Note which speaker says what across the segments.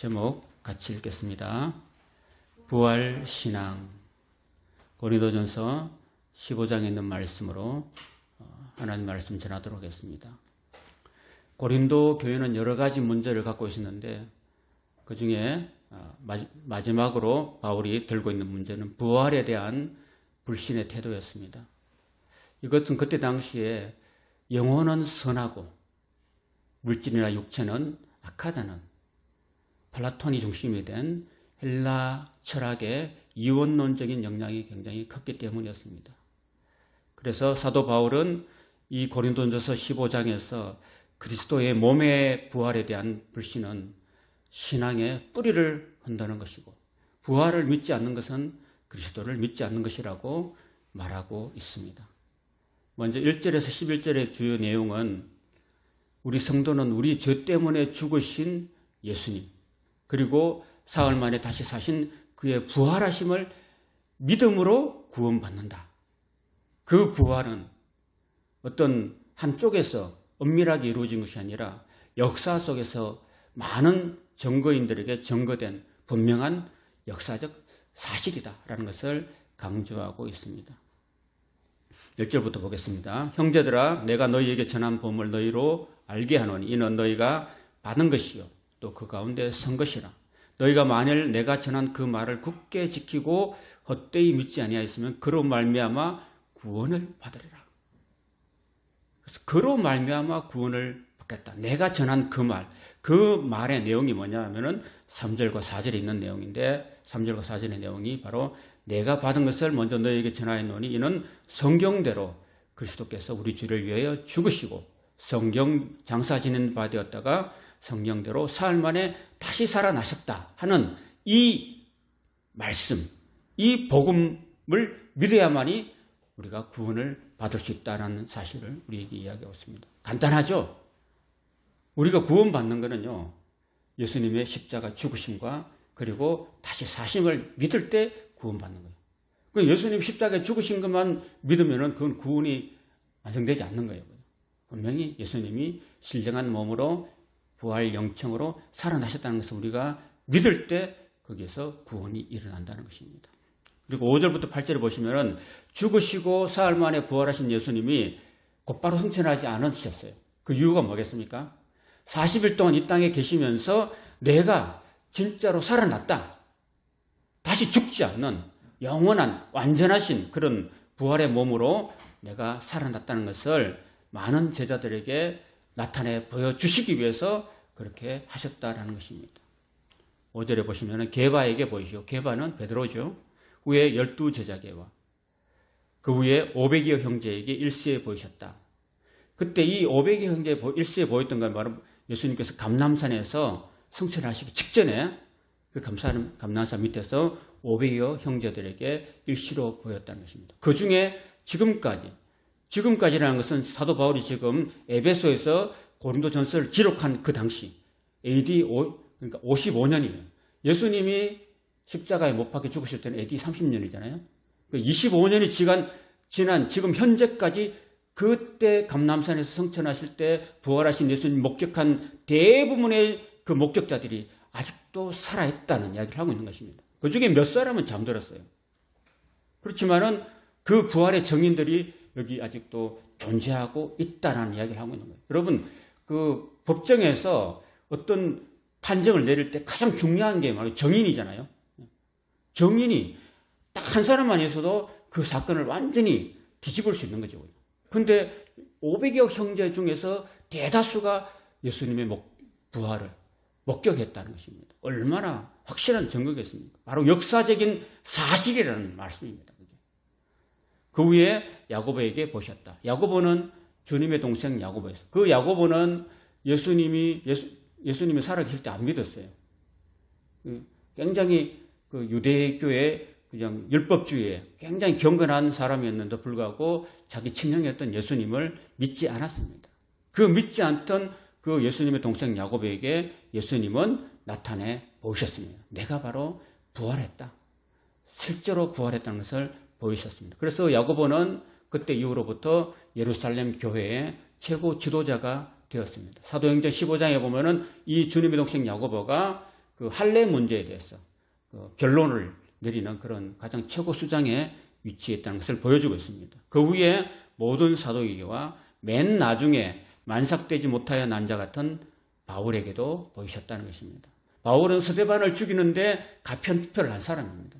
Speaker 1: 제목 같이 읽겠습니다. 부활 신앙. 고린도전서 15장에 있는 말씀으로 어, 하나님 말씀 전하도록 하겠습니다. 고린도 교회는 여러 가지 문제를 갖고 있었는데 그 중에 어, 마지막으로 바울이 들고 있는 문제는 부활에 대한 불신의 태도였습니다. 이것은 그때 당시에 영혼은 선하고 물질이나 육체는 악하다는 플라톤이 중심이 된 헬라 철학의 이원론적인 영향이 굉장히 컸기 때문이었습니다. 그래서 사도 바울은 이 고린도전서 15장에서 그리스도의 몸의 부활에 대한 불신은 신앙의 뿌리를 한다는 것이고 부활을 믿지 않는 것은 그리스도를 믿지 않는 것이라고 말하고 있습니다. 먼저 1절에서 11절의 주요 내용은 우리 성도는 우리 죄 때문에 죽으신 예수님 그리고 사흘 만에 다시 사신 그의 부활하심을 믿음으로 구원받는다. 그 부활은 어떤 한쪽에서 엄밀하게 이루어진 것이 아니라 역사 속에서 많은 증거인들에게 증거된 분명한 역사적 사실이다라는 것을 강조하고 있습니다. 1절부터 보겠습니다. 형제들아 내가 너희에게 전한 법을 너희로 알게 하노니 이는 너희가 받은 것이요 또 그 가운데 선 것이라 너희가 만일 내가 전한 그 말을 굳게 지키고 헛되이 믿지 아니하였으면 그로 말미암아 구원을 받으리라. 그래서 그로 말미암아 구원을 받겠다. 내가 전한 그 말, 그 말의 내용이 뭐냐면은 3절과 4절에 있는 내용인데 3절과 4절의 내용이 바로 내가 받은 것을 먼저 너에게 전하였노니 이는 성경대로 그리스도께서 우리 죄를 위하여 죽으시고 성경 장사 지낸 바 되었다가 성령대로 사흘 만에 다시 살아나셨다 하는 이 말씀, 이 복음을 믿어야만이 우리가 구원을 받을 수 있다는 사실을 우리에게 이야기하고 있습니다. 간단하죠? 우리가 구원받는 것은요, 예수님의 십자가 죽으심과 그리고 다시 사심을 믿을 때 구원받는 거예요. 그 예수님 십자가에 죽으신 것만 믿으면 그건 구원이 완성되지 않는 거예요. 분명히 예수님이 신령한 몸으로 부활 영청으로 살아나셨다는 것을 우리가 믿을 때 거기에서 구원이 일어난다는 것입니다. 그리고 5절부터 8절을 보시면은 죽으시고 사흘 만에 부활하신 예수님이 곧바로 승천하지 않으셨어요. 그 이유가 뭐겠습니까? 40일 동안 이 땅에 계시면서 내가 진짜로 살아났다. 다시 죽지 않는 영원한 완전하신 그런 부활의 몸으로 내가 살아났다는 것을 많은 제자들에게 나타내 보여주시기 위해서 그렇게 하셨다라는 것입니다. 5절에 보시면 게바에게 보이시오. 게바는 베드로죠. 후에 열두 제자계와 그 후에 500여 형제에게 일시에 보이셨다. 그때 이 500여 형제 일시에 보였던 건 바로 예수님께서 감남산에서 승천하시기 직전에 그 감산, 감남산 밑에서 500여 형제들에게 일시로 보였다는 것입니다. 그 중에 지금까지 지금까지라는 것은 사도 바울이 지금 에베소에서 고린도 전서를 기록한 그 당시 AD 5, 그러니까 55년이에요. 예수님이 십자가에 못 박혀 죽으실 때는 AD 30년이잖아요. 25년이 그 지난, 지난 지금 현재까지 그때 감남산에서 성천하실 때 부활하신 예수님 목격한 대부분의 그 목격자들이 아직도 살아있다는 이야기를 하고 있는 것입니다. 그 중에 몇 사람은 잠들었어요. 그렇지만은 그 부활의 정인들이 여기 아직도 존재하고 있다라는 이야기를 하고 있는 거예요. 여러분, 그 법정에서 어떤 판정을 내릴 때 가장 중요한 게 바로 정인이잖아요. 정인이 딱 한 사람만 있어도 그 사건을 완전히 뒤집을 수 있는 거죠. 근데 500여 형제 중에서 대다수가 예수님의 목, 부활을 목격했다는 것입니다. 얼마나 확실한 증거겠습니까? 바로 역사적인 사실이라는 말씀입니다. 그 후에 야고보에게 보셨다. 야고보는 주님의 동생 야고보였어요. 그 야고보는 예수님이 예수, 예수님이 살아계실 때 안 믿었어요. 그 굉장히 그 유대교의 그냥 율법주의에 굉장히 경건한 사람이었는데 불구하고 자기 친형이었던 예수님을 믿지 않았습니다. 그 믿지 않던 그 예수님의 동생 야곱에게 예수님은 나타내 보셨습니다. 내가 바로 부활했다. 실제로 부활했다는 것을 보이셨습니다. 그래서 야고보는 그때 이후로부터 예루살렘 교회의 최고 지도자가 되었습니다. 사도행전 15장에 보면은 이 주님의 동생 야고보가 그 할례 문제에 대해서 그 결론을 내리는 그런 가장 최고 수장에 위치했다는 것을 보여주고 있습니다. 그 후에 모든 사도에게와 맨 나중에 만삭되지 못하여 난자 같은 바울에게도 보이셨다는 것입니다. 바울은 스테반을 죽이는데 가편투표를 한 사람입니다.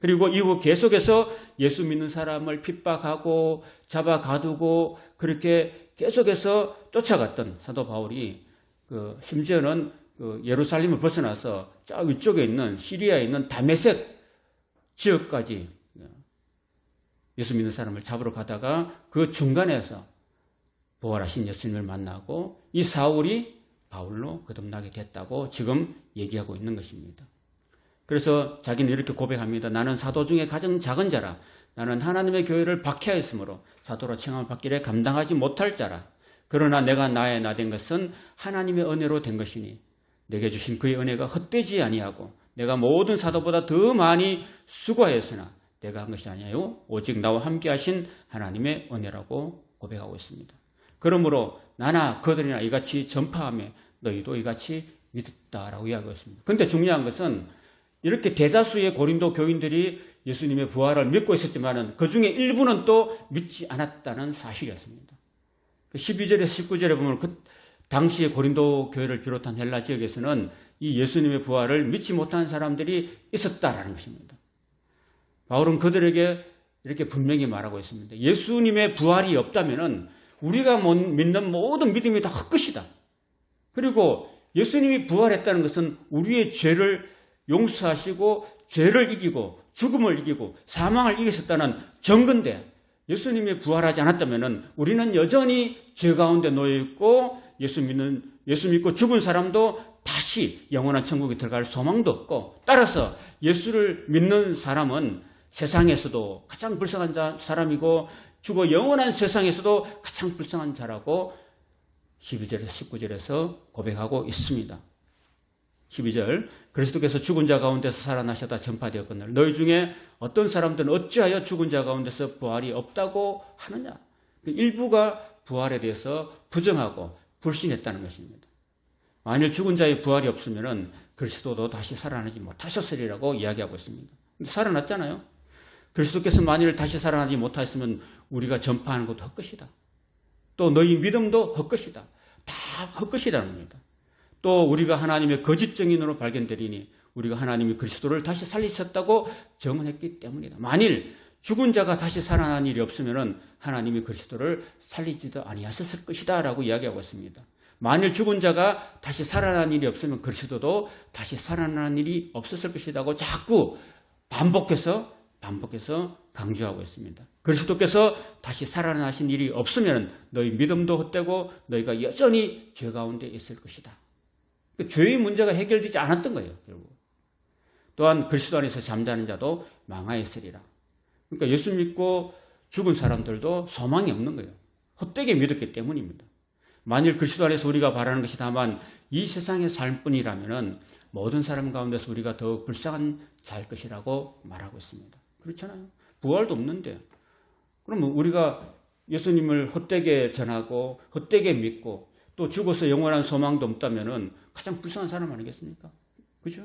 Speaker 1: 그리고 이후 계속해서 예수 믿는 사람을 핍박하고 잡아 가두고 그렇게 계속해서 쫓아갔던 사도 바울이 그 심지어는 그 예루살렘을 벗어나서 저 위쪽에 있는 시리아에 있는 다메섹 지역까지 예수 믿는 사람을 잡으러 가다가 그 중간에서 부활하신 예수님을 만나고 이 사울이 바울로 거듭나게 됐다고 지금 얘기하고 있는 것입니다. 그래서 자기는 이렇게 고백합니다. 나는 사도 중에 가장 작은 자라. 나는 하나님의 교회를 박해하였으므로 사도로 칭함을 받기를 감당하지 못할 자라. 그러나 내가 나의 나 된 것은 하나님의 은혜로 된 것이니 내게 주신 그의 은혜가 헛되지 아니하고 내가 모든 사도보다 더 많이 수고하였으나 내가 한 것이 아니에요. 오직 나와 함께 하신 하나님의 은혜라고 고백하고 있습니다. 그러므로 나나 그들이나 이같이 전파하며 너희도 이같이 믿었다라고 이야기하고 있습니다. 그런데 중요한 것은 이렇게 대다수의 고린도 교인들이 예수님의 부활을 믿고 있었지만은 그 중에 일부는 또 믿지 않았다는 사실이었습니다. 12절에서 19절에 보면 그 당시의 고린도 교회를 비롯한 헬라 지역에서는 이 예수님의 부활을 믿지 못한 사람들이 있었다라는 것입니다. 바울은 그들에게 이렇게 분명히 말하고 있습니다. 예수님의 부활이 없다면은 우리가 믿는 모든 믿음이 다 헛것이다. 그리고 예수님이 부활했다는 것은 우리의 죄를 용서하시고 죄를 이기고 죽음을 이기고 사망을 이기셨다는 증거인데 예수님이 부활하지 않았다면 우리는 여전히 죄 가운데 놓여 있고 예수 믿는 예수 믿고 죽은 사람도 다시 영원한 천국에 들어갈 소망도 없고 따라서 예수를 믿는 사람은 세상에서도 가장 불쌍한 사람이고 죽어 영원한 세상에서도 가장 불쌍한 자라고 12절에서 19절에서 고백하고 있습니다. 12절 그리스도께서 죽은 자 가운데서 살아나셨다 전파되었거늘 너희 중에 어떤 사람들은 어찌하여 죽은 자 가운데서 부활이 없다고 하느냐 그 일부가 부활에 대해서 부정하고 불신했다는 것입니다. 만일 죽은 자의 부활이 없으면 그리스도도 다시 살아나지 못하셨으리라고 이야기하고 있습니다. 살아났잖아요. 그리스도께서 만일 다시 살아나지 못하였으면 우리가 전파하는 것도 헛것이다. 또 너희 믿음도 헛것이다. 다 헛것이라는 겁니다. 또 우리가 하나님의 거짓 증인으로 발견되리니 우리가 하나님이 그리스도를 다시 살리셨다고 증언했기 때문이다. 만일 죽은 자가 다시 살아난 일이 없으면 하나님이 그리스도를 살리지도 아니하셨을 것이다라고 이야기하고 있습니다. 만일 죽은 자가 다시 살아난 일이 없으면 그리스도도 다시 살아난 일이 없었을 것이라고 자꾸 반복해서 반복해서 강조하고 있습니다. 그리스도께서 다시 살아나신 일이 없으면 너희 믿음도 헛되고 너희가 여전히 죄 가운데 있을 것이다. 그 죄의 문제가 해결되지 않았던 거예요, 결국. 또한 그리스도 안에서 잠자는 자도 망하였으리라. 그러니까 예수 믿고 죽은 사람들도 소망이 없는 거예요. 헛되게 믿었기 때문입니다. 만일 그리스도 안에서 우리가 바라는 것이 다만 이 세상의 삶뿐이라면 모든 사람 가운데서 우리가 더 불쌍한 자일 것이라고 말하고 있습니다. 그렇잖아요. 부활도 없는데. 그러면 우리가 예수님을 헛되게 전하고 헛되게 믿고 또 죽어서 영원한 소망도 없다면 가장 불쌍한 사람 아니겠습니까? 그죠?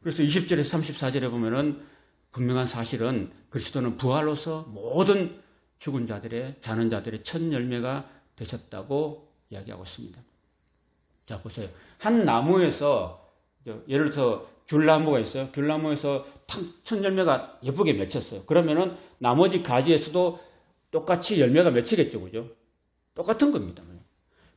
Speaker 1: 그래서 20절에서 34절에 보면은 분명한 사실은 그리스도는 부활로서 모든 죽은 자들의 자는 자들의 첫 열매가 되셨다고 이야기하고 있습니다. 자 보세요. 한 나무에서 예를 들어서 귤나무가 있어요. 귤나무에서 첫 열매가 예쁘게 맺혔어요. 그러면은 나머지 가지에서도 똑같이 열매가 맺히겠죠, 그죠? 똑같은 겁니다.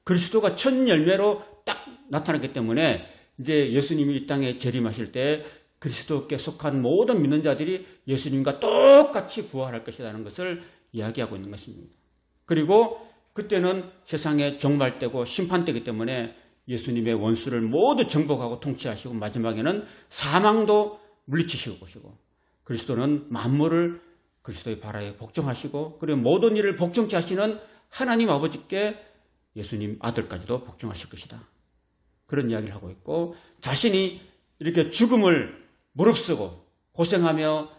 Speaker 1: 그리스도가 첫 열매로 딱 나타났기 때문에 이제 예수님이 이 땅에 재림하실 때 그리스도께 속한 모든 믿는 자들이 예수님과 똑같이 부활할 것이라는 것을 이야기하고 있는 것입니다. 그리고 그때는 세상의 종말때고 심판때이기 때문에 예수님의 원수를 모두 정복하고 통치하시고 마지막에는 사망도 물리치시고 것이고 그리스도는 만물을 그리스도의 바라에 복종하시고 그리고 모든 일을 복종케 하시는 하나님 아버지께 예수님 아들까지도 복종하실 것이다. 그런 이야기를 하고 있고 자신이 이렇게 죽음을 무릅쓰고 고생하며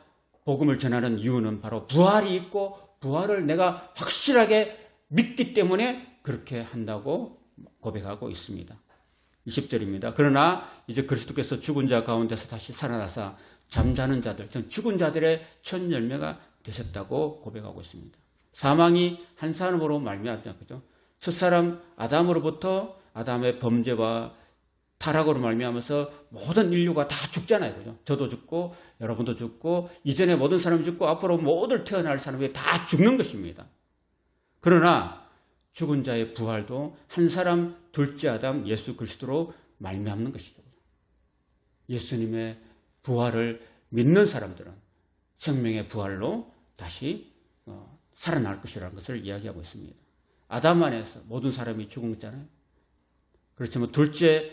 Speaker 1: 복음을 전하는 이유는 바로 부활이 있고 부활을 내가 확실하게 믿기 때문에 그렇게 한다고 고백하고 있습니다. 20절입니다. 그러나 이제 그리스도께서 죽은 자 가운데서 다시 살아나사 잠자는 자들, 전 죽은 자들의 첫 열매가 되셨다고 고백하고 있습니다. 사망이 한 사람으로 말미암지 그죠? 첫 사람 아담으로부터 아담의 범죄와 타락으로 말미암아서 모든 인류가 다 죽잖아요. 그죠? 저도 죽고 여러분도 죽고 이전에 모든 사람이 죽고 앞으로 모든 태어날 사람이 다 죽는 것입니다. 그러나 죽은 자의 부활도 한 사람 둘째 아담 예수 그리스도로 말미암는 것이죠. 예수님의 부활을 믿는 사람들은 생명의 부활로 다시 어, 살아날 것이라는 것을 이야기하고 있습니다. 아담 안에서 모든 사람이 죽었잖아요. 그렇지만 둘째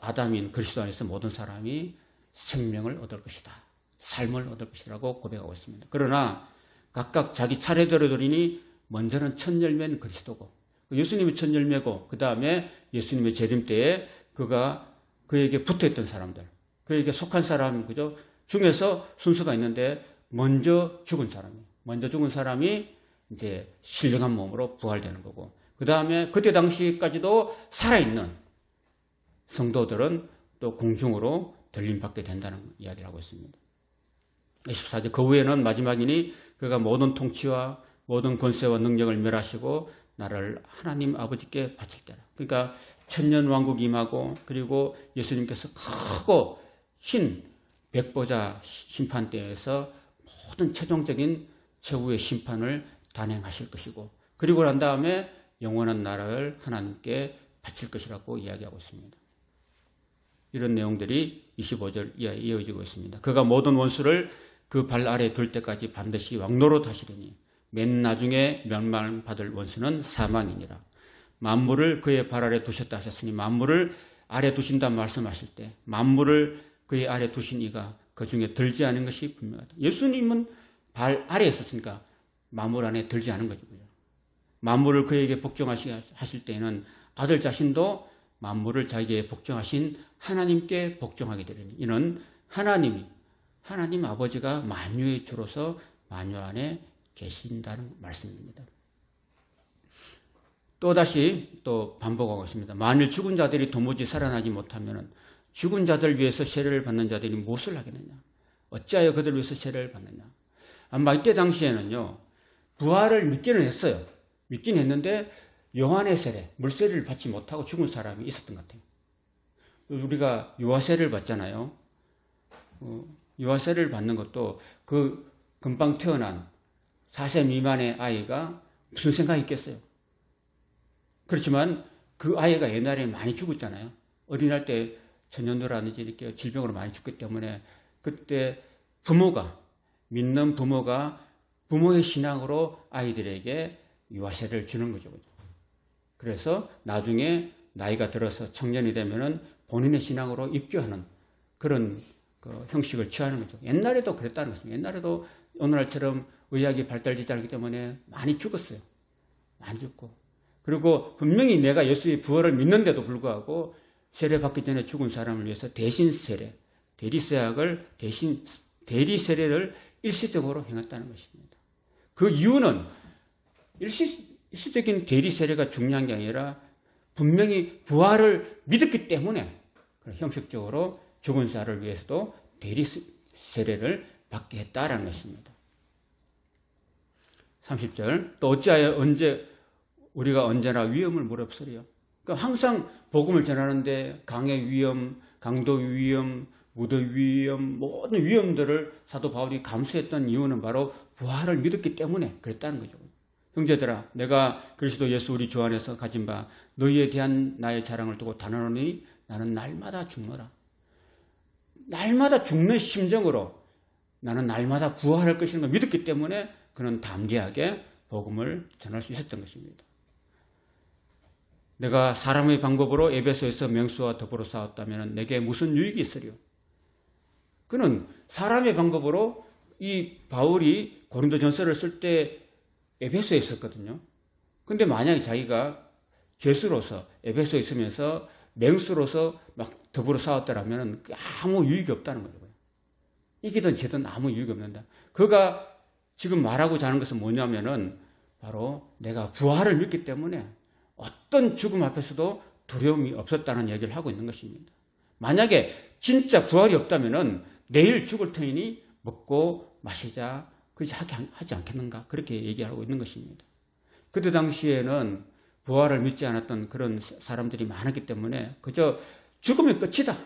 Speaker 1: 아담인 그리스도 안에서 모든 사람이 생명을 얻을 것이다. 삶을 얻을 것이라고 고백하고 있습니다. 그러나 각각 자기 차례대로 들이니 먼저는 첫 열매는 그리스도고 예수님이 첫 열매고 그 다음에 예수님의 재림 때에 그가 그에게 붙어있던 사람들 그에게 속한 사람 그죠 중에서 순서가 있는데 먼저 죽은 사람이 먼저 죽은 사람이 이제 신령한 몸으로 부활되는 거고 그 다음에 그때 당시까지도 살아있는 성도들은 또 공중으로 들림받게 된다는 이야기를 하고 있습니다. 24절 그 후에는 마지막이니 그가 모든 통치와 모든 권세와 능력을 멸하시고 나를 하나님 아버지께 바칠 때라. 그러니까 천년 왕국이 임하고 그리고 예수님께서 크고 흰 백보자 심판대에서 모든 최종적인 최후의 심판을 단행하실 것이고 그리고 난 다음에 영원한 나라를 하나님께 바칠 것이라고 이야기하고 있습니다. 이런 내용들이 25절 이하에 이어지고 있습니다. 그가 모든 원수를 그 발 아래 둘 때까지 반드시 왕노로 다시리니 맨 나중에 멸망받을 원수는 사망이니라. 만물을 그의 발 아래 두셨다 하셨으니 만물을 아래 두신다 말씀하실 때 만물을 그의 아래 두신 이가 그 중에 들지 않은 것이 분명하다. 예수님은 발 아래에 있었으니까 만물 안에 들지 않은 거죠. 만물을 그에게 복종하실 때에는 아들 자신도 만물을 자기에게 복종하신 하나님께 복종하게 되리니 이는 하나님이 하나님 아버지가 만유의 주로서 만유 안에 계신다는 말씀입니다. 또다시 또 반복하고 있습니다. 만일 죽은 자들이 도무지 살아나지 못하면 죽은 자들 위해서 세례를 받는 자들이 무엇을 하겠느냐? 어찌하여 그들 위해서 세례를 받느냐? 아마 이때 당시에는요, 부활을 믿기는 했어요. 믿긴 했는데, 요한의 세례, 물세례를 받지 못하고 죽은 사람이 있었던 것 같아요. 우리가 유아세를 받잖아요. 어, 유아세를 받는 것도 그 금방 태어난 4세 미만의 아이가 무슨 생각이 있겠어요? 그렇지만 그 아이가 옛날에 많이 죽었잖아요. 어린할 때 전염도라든지 이렇게 질병으로 많이 죽기 때문에 그때 부모가 믿는 부모가 부모의 신앙으로 아이들에게 유아세를 주는 거죠. 그래서 나중에 나이가 들어서 청년이 되면은 본인의 신앙으로 입교하는 그런 그 형식을 취하는 거죠. 옛날에도 그랬다는 것입니다. 옛날에도 오늘날처럼 의학이 발달되지 않기 때문에 많이 죽었어요. 많이 죽고. 그리고 분명히 내가 예수의 부활을 믿는데도 불구하고 세례 받기 전에 죽은 사람을 위해서 대신 세례, 대리 세약을 대신 대리 세례를 일시적으로 행했다는 것입니다. 그 이유는 일시, 일시적인 대리 세례가 중요한 게 아니라 분명히 부활을 믿었기 때문에 형식적으로 죽은 자를 위해서도 대리 세례를 받게 했다라는 것입니다. 30절 또 어찌하여 언제 우리가 언제나 위험을 무릅쓰리요. 그러니까 항상 복음을 전하는데 강의 위험, 강도 위험, 무더 위험, 모든 위험들을 사도 바울이 감수했던 이유는 바로 부활을 믿었기 때문에 그랬다는 거죠. 형제들아, 내가 그리스도 예수 우리 주 안에서 가진 바 너희에 대한 나의 자랑을 두고 단언하니 나는 날마다 죽노라. 날마다 죽는 심정으로 나는 날마다 부활할 것이라는 걸 믿었기 때문에 그는 담대하게 복음을 전할 수 있었던 것입니다. 내가 사람의 방법으로 에베소에서 명수와 더불어 싸웠다면 내게 무슨 유익이 있으리요? 그는 사람의 방법으로 이 바울이 고린도 전서를 쓸 때 에베소에 있었거든요. 근데 만약에 자기가 죄수로서 에베소에 있으면서 맹수로서 막 더불어 싸웠다라면 아무 유익이 없다는 거예요. 이기든 지든 아무 유익이 없는다. 그가 지금 말하고자 하는 것은 뭐냐면은 바로 내가 부활을 믿기 때문에 어떤 죽음 앞에서도 두려움이 없었다는 얘기를 하고 있는 것입니다. 만약에 진짜 부활이 없다면은 내일 죽을 터이니 먹고 마시자 그렇게 하지 않겠는가 그렇게 얘기하고 있는 것입니다. 그때 당시에는 부활을 믿지 않았던 그런 사람들이 많았기 때문에 그저 죽으면 끝이다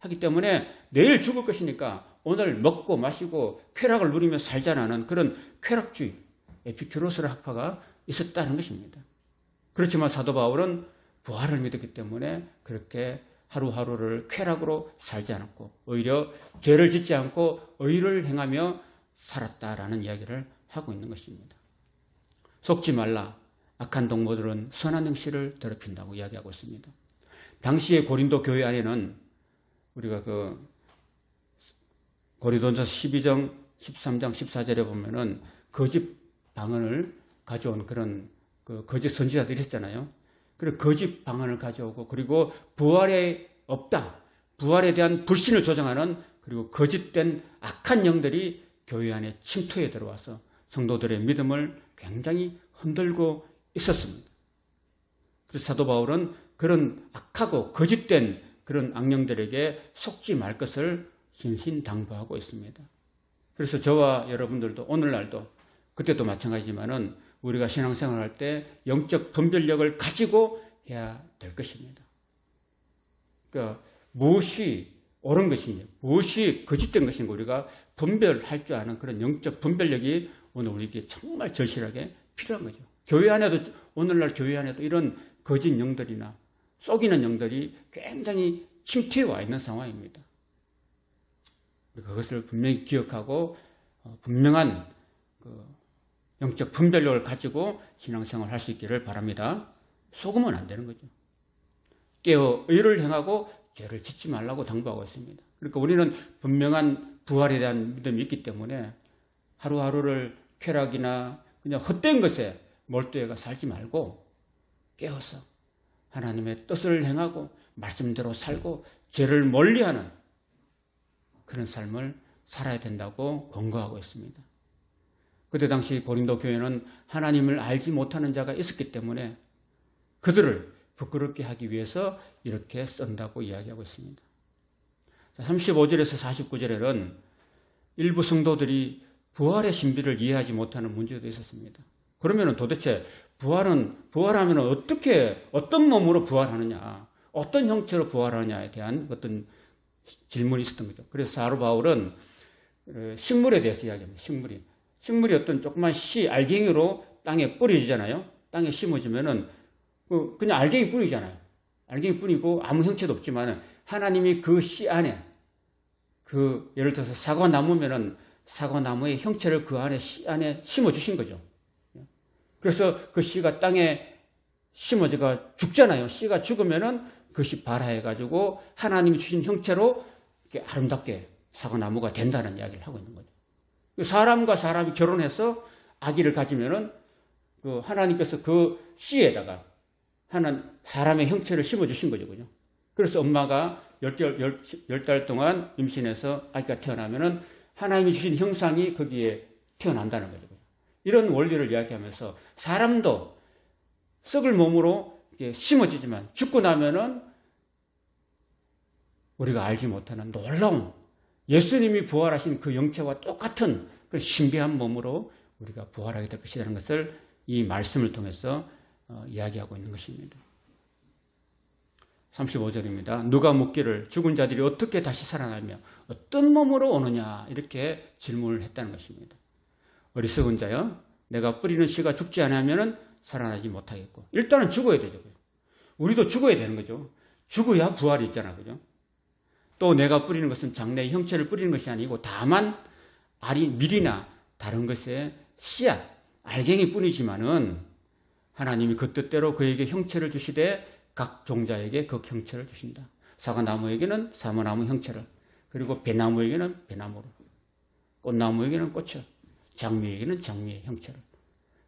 Speaker 1: 하기 때문에 내일 죽을 것이니까 오늘 먹고 마시고 쾌락을 누리며 살자라는 그런 쾌락주의 에피큐로스 학파가 있었다는 것입니다. 그렇지만 사도 바울은 부활을 믿었기 때문에 그렇게 하루하루를 쾌락으로 살지 않았고 오히려 죄를 짓지 않고 의를 행하며 살았다라는 이야기를 하고 있는 것입니다. 속지 말라. 악한 동무들은 선한 행실을 더럽힌다고 이야기하고 있습니다. 당시의 고린도 교회 안에는 우리가 그 고린도전서 12장 13장 14절에 보면은 거짓 방언을 가져온 그런 그 거짓 선지자들이 있었잖아요. 그리고 거짓 방언을 가져오고 그리고 부활에 없다. 부활에 대한 불신을 조장하는 그리고 거짓된 악한 영들이 교회 안에 침투해 들어와서 성도들의 믿음을 굉장히 흔들고 있었습니다. 그래서 사도 바울은 그런 악하고 거짓된 그런 악령들에게 속지 말 것을 신신당부하고 있습니다. 그래서 저와 여러분들도 오늘날도 그때도 마찬가지지만은 우리가 신앙생활할 때 영적 분별력을 가지고 해야 될 것입니다. 그러니까 무엇이 옳은 것인지, 무엇이 거짓된 것인지 우리가 분별할 줄 아는 그런 영적 분별력이 오늘 우리에게 정말 절실하게 필요한 거죠. 교회 안에도 오늘날 교회 안에도 이런 거짓 영들이나 속이는 영들이 굉장히 침투해 와 있는 상황입니다. 그것을 분명히 기억하고 어, 분명한 그 영적 분별력을 가지고 신앙생활 할수 있기를 바랍니다. 속으면 안 되는 거죠. 깨어 의를 행하고 죄를 짓지 말라고 당부하고 있습니다. 그러니까 우리는 분명한 부활에 대한 믿음이 있기 때문에 하루하루를 쾌락이나 그냥 헛된 것에 몰두해가 살지 말고 깨어서 하나님의 뜻을 행하고 말씀대로 살고 죄를 멀리하는 그런 삶을 살아야 된다고 권고하고 있습니다. 그때 당시 고린도 교회는 하나님을 알지 못하는 자가 있었기 때문에 그들을 부끄럽게 하기 위해서 이렇게 쓴다고 이야기하고 있습니다. 35절에서 49절에는 일부 성도들이 부활의 신비를 이해하지 못하는 문제도 있었습니다. 그러면 도대체 부활은, 부활하면 어떻게, 어떤 몸으로 부활하느냐, 어떤 형체로 부활하느냐에 대한 어떤 질문이 있었던 거죠. 그래서 사로 바울은 어, 식물에 대해서 이야기합니다. 식물이. 식물이 어떤 조그만 씨, 알갱이로 땅에 뿌려지잖아요. 땅에 심어지면은 그 그냥 알갱이 뿌리잖아요. 알갱이 뿌리고 아무 형체도 없지만 하나님이 그 씨 안에 그 예를 들어서 사과 나무면은 사과 나무의 형체를 그 안에 씨 안에 심어 주신 거죠. 그래서 그 씨가 땅에 심어져가 죽잖아요. 씨가 죽으면은 그것이 발화해 가지고 하나님이 주신 형체로 이렇게 아름답게 사과 나무가 된다는 이야기를 하고 있는 거죠. 사람과 사람이 결혼해서 아기를 가지면은 그 하나님께서 그 씨에다가 하는 사람의 형체를 심어 주신 거죠. 그죠? 그래서 엄마가 열, 열, 열 달 동안 임신해서 아기가 태어나면은 하나님이 주신 형상이 거기에 태어난다는 거죠. 이런 원리를 이야기하면서 사람도 썩을 몸으로 심어지지만 죽고 나면은 우리가 알지 못하는 놀라운 예수님이 부활하신 그 영체와 똑같은 그 신비한 몸으로 우리가 부활하게 될 것이라는 것을 이 말씀을 통해서 어, 이야기하고 있는 것입니다. 35절입니다. 누가 묻기를 죽은 자들이 어떻게 다시 살아나며 어떤 몸으로 오느냐 이렇게 질문을 했다는 것입니다. 어리석은 자여 내가 뿌리는 씨가 죽지 않으면 살아나지 못하겠고 일단은 죽어야 되죠. 우리도 죽어야 되는 거죠. 죽어야 부활이 있잖아. 그죠? 또 내가 뿌리는 것은 장래의 형체를 뿌리는 것이 아니고 다만 알이 밀이나 다른 것에 씨앗, 알갱이 뿐이지만은 하나님이 그 뜻대로 그에게 형체를 주시되 각 종자에게 그 형체를 주신다. 사과나무에게는 사과나무 형체를 그리고 배나무에게는 배나무를 꽃나무에게는 꽃을 장미에게는 장미의 형체를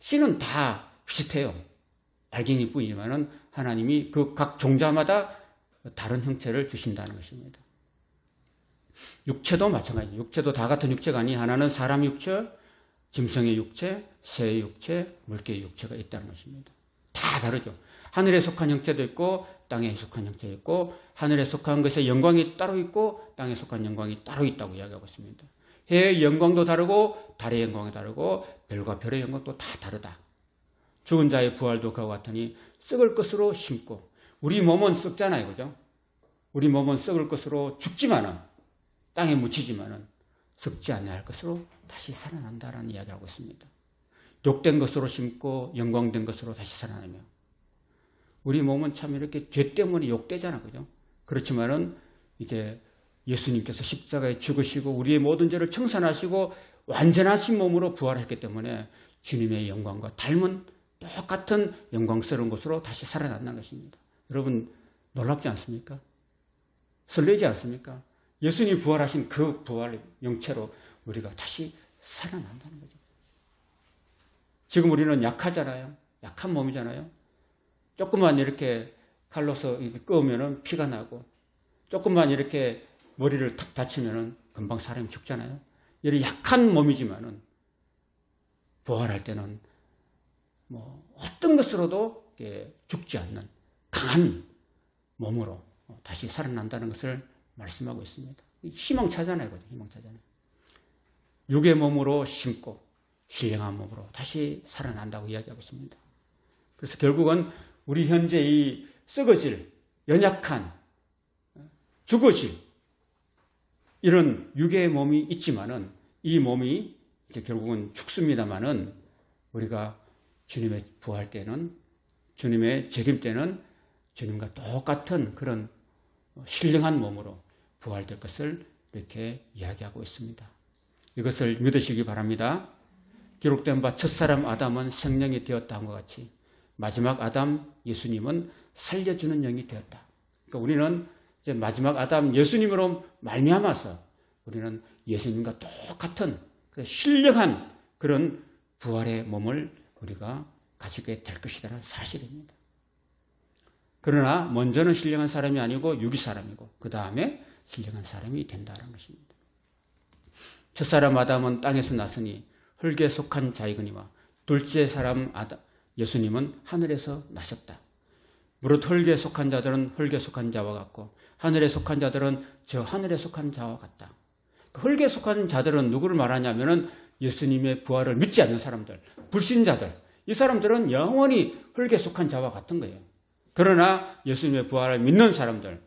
Speaker 1: 씨는 다 비슷해요. 알갱이 뿐이지만은 하나님이 그 각 종자마다 다른 형체를 주신다는 것입니다. 육체도 마찬가지. 육체도 다 같은 육체가 아니 하나는 사람 육체, 짐승의 육체, 새의 육체, 물개의 육체가 있다는 것입니다. 다 다르죠. 하늘에 속한 형체도 있고 땅에 속한 형체 있고 하늘에 속한 것의 영광이 따로 있고 땅에 속한 영광이 따로 있다고 이야기하고 있습니다. 해의 영광도 다르고 달의 영광이 다르고 별과 별의 영광도 다 다르다. 죽은 자의 부활도 그와 같으니 썩을 것으로 심고 우리 몸은 썩잖아요. 그죠? 우리 몸은 썩을 것으로 죽지만은 땅에 묻히지만은 썩지 않아야 할 것으로 다시 살아난다라는 이야기하고 있습니다. 욕된 것으로 심고 영광된 것으로 다시 살아나며 우리 몸은 참 이렇게 죄 때문에 욕되잖아. 그죠? 그렇지만은 이제 예수님께서 십자가에 죽으시고 우리의 모든 죄를 청산하시고 완전하신 몸으로 부활했기 때문에 주님의 영광과 닮은 똑같은 영광스러운 것으로 다시 살아난다는 것입니다. 여러분 놀랍지 않습니까? 설레지 않습니까? 예수님 부활하신 그 부활의 영체로 우리가 다시 살아난다는 거죠. 지금 우리는 약하잖아요. 약한 몸이잖아요. 조금만 이렇게 칼로서 이렇게 끄으면은 피가 나고 조금만 이렇게 머리를 탁 다치면은 금방 사람이 죽잖아요. 이런 약한 몸이지만은 부활할 때는 뭐 어떤 것으로도 죽지 않는 강한 몸으로 다시 살아난다는 것을 말씀하고 있습니다. 희망차잖아요. 그죠? 희망차잖아요. 육의 몸으로 심고 신령한 몸으로 다시 살아난다고 이야기하고 있습니다. 그래서 결국은 우리 현재 이 썩어질, 연약한, 죽어질 이런 육의 몸이 있지만은 이 몸이 이제 결국은 죽습니다만은 우리가 주님의 부활 때는 주님의 재림 때는 주님과 똑같은 그런 신령한 몸으로 부활될 것을 이렇게 이야기하고 있습니다. 이것을 믿으시기 바랍니다. 기록된 바 첫사람 아담은 생명이 되었다 한것 같이 마지막 아담 예수님은 살려주는 영이 되었다. 그러니까 우리는 이제 마지막 아담 예수님으로 말미암아서 우리는 예수님과 똑같은 신령한 그런 부활의 몸을 우리가 가지게 될 것이라는 사실입니다. 그러나 먼저는 신령한 사람이 아니고 유기 사람이고 그 다음에 신령한 사람이 된다는 것입니다. 첫 사람 아담은 땅에서 났으니 흙에 속한 자이거니와 둘째 사람 아담 예수님은 하늘에서 나셨다. 무릇 흙에 속한 자들은 흙에 속한 자와 같고 하늘에 속한 자들은 저 하늘에 속한 자와 같다. 그 흙에 속한 자들은 누구를 말하냐면은 예수님의 부활을 믿지 않는 사람들, 불신자들. 이 사람들은 영원히 흙에 속한 자와 같은 거예요. 그러나 예수님의 부활을 믿는 사람들,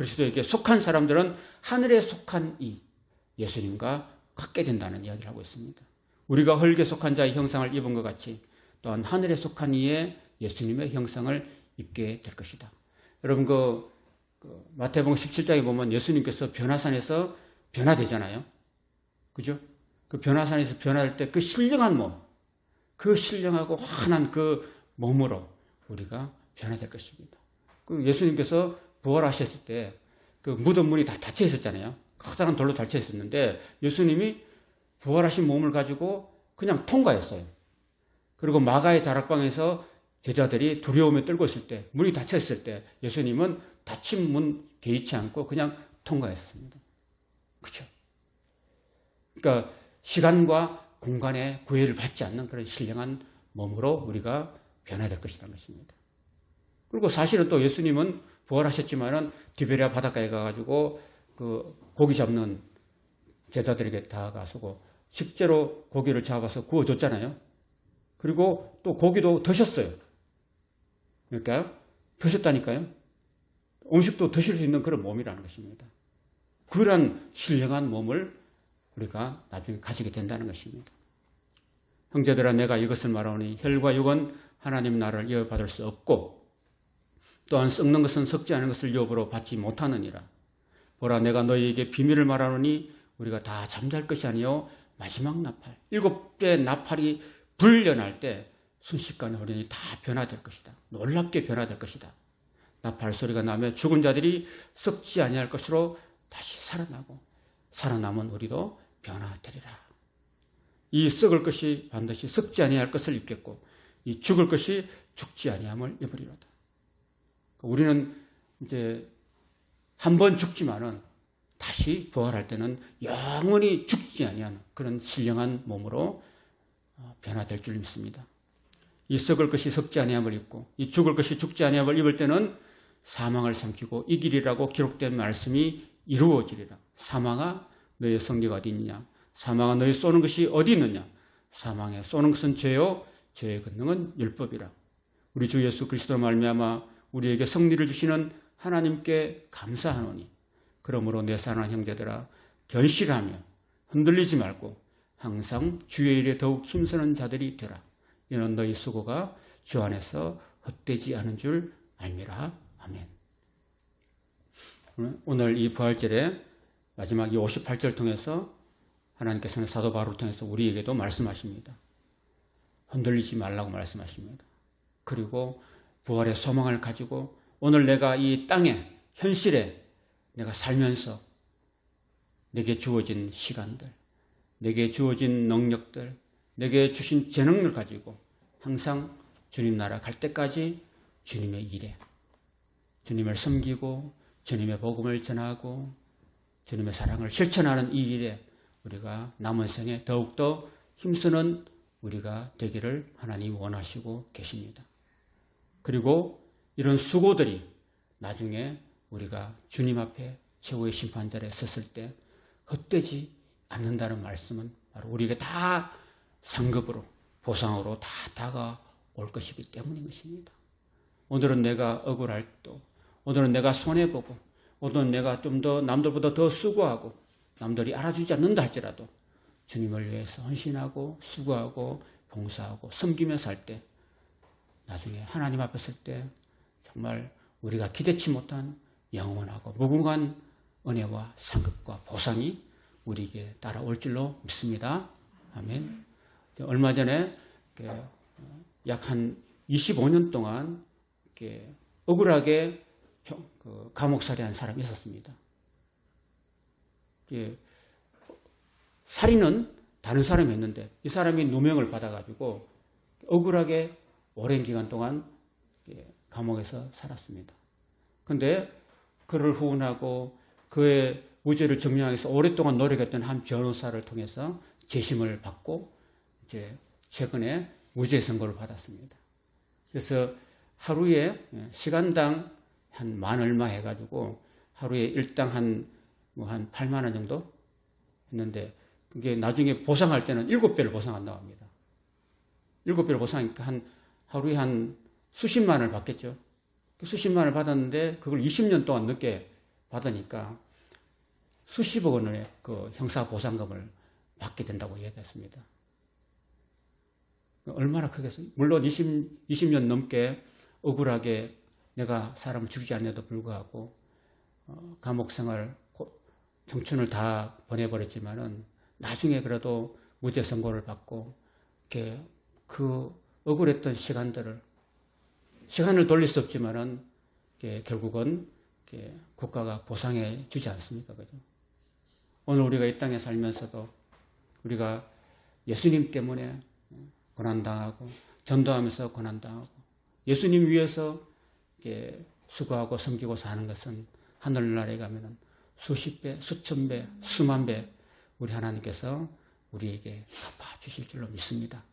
Speaker 1: 그리스도에게 속한 사람들은 하늘에 속한 이 예수님과 같게 된다는 이야기를 하고 있습니다. 우리가 흙에 속한 자의 형상을 입은 것 같이 또한 하늘에 속한 이의 예수님의 형상을 입게 될 것이다. 여러분 그, 그 마태복음 17장에 보면 예수님께서 변화산에서 변화되잖아요. 그죠? 그 변화산에서 변화할 때 그 신령한 몸, 그 신령하고 환한 그 몸으로 우리가 변화될 것입니다. 그 예수님께서 부활하셨을 때 그 무덤 문이 다 닫혀 있었잖아요. 커다란 돌로 닫혀 있었는데 예수님이 부활하신 몸을 가지고 그냥 통과했어요. 그리고 마가의 다락방에서 제자들이 두려움에 떨고 있을 때, 문이 닫혀 있을 때 예수님은 닫힌 문 개의치 않고 그냥 통과했습니다. 그렇죠? 그러니까 시간과 공간의 구애를 받지 않는 그런 신령한 몸으로 우리가 변화될 것이라는 것입니다. 그리고 사실은 또 예수님은 부활하셨지만은 디베리아 바닷가에 가가지고 그 고기 잡는 제자들에게 다가서고 식재로 고기를 잡아서 구워줬잖아요. 그리고 또 고기도 드셨어요. 그러니까 드셨다니까요. 음식도 드실 수 있는 그런 몸이라는 것입니다. 그런 신령한 몸을 우리가 나중에 가지게 된다는 것입니다. 형제들아 내가 이것을 말하오니 혈과 육은 하나님 나를 이어받을 수 없고 또한 썩는 것은 썩지 않은 것을 유업으로 받지 못하느니라. 보라 내가 너희에게 비밀을 말하노니 우리가 다 잠잘 것이 아니요 마지막 나팔 일곱 개 나팔이 불려날 때 순식간에 우리는 다 변화될 것이다. 놀랍게 변화될 것이다. 나팔 소리가 나면 죽은 자들이 썩지 아니할 것으로 다시 살아나고 살아남은 우리도 변화되리라. 이 썩을 것이 반드시 썩지 아니할 것을 입겠고 이 죽을 것이 죽지 아니함을 입으리로다. 우리는 이제 한 번 죽지만은 다시 부활할 때는 영원히 죽지 아니한 그런 신령한 몸으로 어, 변화될 줄 믿습니다. 이 썩을 것이 썩지 아니함을 입고 이 죽을 것이 죽지 아니함을 입을 때는 사망을 삼키고 이 길이라고 기록된 말씀이 이루어지리라. 사망아 너의 성리가 어디 있느냐? 사망아 너희 쏘는 것이 어디 있느냐? 사망에 쏘는 것은 죄요 죄의 권능은 율법이라. 우리 주 예수 그리스도 말미암아 우리에게 성리를 주시는 하나님께 감사하노니 그러므로 내 사랑하는 형제들아 결실하며 흔들리지 말고 항상 주의 일에 더욱 힘쓰는 자들이 되라. 이는 너희 수고가 주 안에서 헛되지 않은 줄 알미라. 아멘. 오늘 이 부활절에 마지막 이 58절 통해서 하나님께서는 사도 바울을 통해서 우리에게도 말씀하십니다. 흔들리지 말라고 말씀하십니다. 그리고 부활의 소망을 가지고 오늘 내가 이 땅에 현실에 내가 살면서 내게 주어진 시간들, 내게 주어진 능력들, 내게 주신 재능을 가지고 항상 주님 나라 갈 때까지 주님의 일에 주님을 섬기고 주님의 복음을 전하고 주님의 사랑을 실천하는 이 일에 우리가 남은 생에 더욱더 힘쓰는 우리가 되기를 하나님 원하시고 계십니다. 그리고 이런 수고들이 나중에 우리가 주님 앞에 최후의 심판자리에 섰을 때 헛되지 않는다는 말씀은 바로 우리에게 다 상급으로 보상으로 다 다가올 것이기 때문인 것입니다. 오늘은 내가 억울할 또 오늘은 내가 손해 보고 오늘은 내가 좀 더 남들보다 더 수고하고 남들이 알아주지 않는다 할지라도 주님을 위해서 헌신하고 수고하고 봉사하고 섬기며 살 때 나중에 하나님 앞에 설 때 정말 우리가 기대치 못한 영원하고 무궁한 은혜와 상급과 보상이 우리에게 따라올 줄로 믿습니다. 아멘. 얼마 전에 약 한 25년 동안 억울하게 그 감옥 살이한 사람이 있었습니다. 살인은 다른 사람이 했는데 이 사람이 누명을 받아가지고 억울하게 오랜 기간 동안 감옥에서 살았습니다. 근데 그를 후원하고 그의 무죄를 증명하기 위해서 오랫동안 노력했던 한 변호사를 통해서 재심을 받고 이제 최근에 무죄 선고를 받았습니다. 그래서 하루에 시간당 한 만 얼마 해가지고 하루에 일당 한, 뭐 한 8만 원 정도 했는데 그게 나중에 보상할 때는 7배를 보상한다고 합니다. 7배를 보상하니까 한 하루에 한 수십만을 받겠죠. 그 수십만을 받았는데 그걸 20년 동안 늦게 받으니까 수십억 원의 그 형사 보상금을 받게 된다고 얘기했습니다. 얼마나 크겠어요? 물론 20, 20년 넘게 억울하게 내가 사람을 죽이지 않에도 불구하고 어, 감옥 생활, 청춘을 다 보내버렸지만은 나중에 그래도 무죄 선고를 받고 이렇게 그 억울했던 시간들을 시간을 돌릴 수 없지만은 결국은 국가가 보상해 주지 않습니까? 그죠? 오늘 우리가 이 땅에 살면서도 우리가 예수님 때문에 고난당하고 전도하면서 고난당하고 예수님 위해서 수고하고 섬기고 사는 것은 하늘나라에 가면은 수십 배, 수천 배, 수만 배 우리 하나님께서 우리에게 갚아 주실 줄로 믿습니다.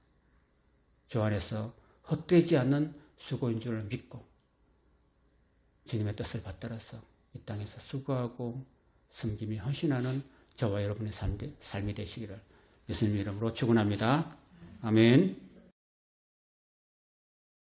Speaker 1: 저 안에서 헛되지 않는 수고인 줄을 믿고 주님의 뜻을 받들어서 이 땅에서 수고하고 섬김이 헌신하는 저와 여러분의 삶이 되시기를 예수님 이름으로 축원합니다. 아멘.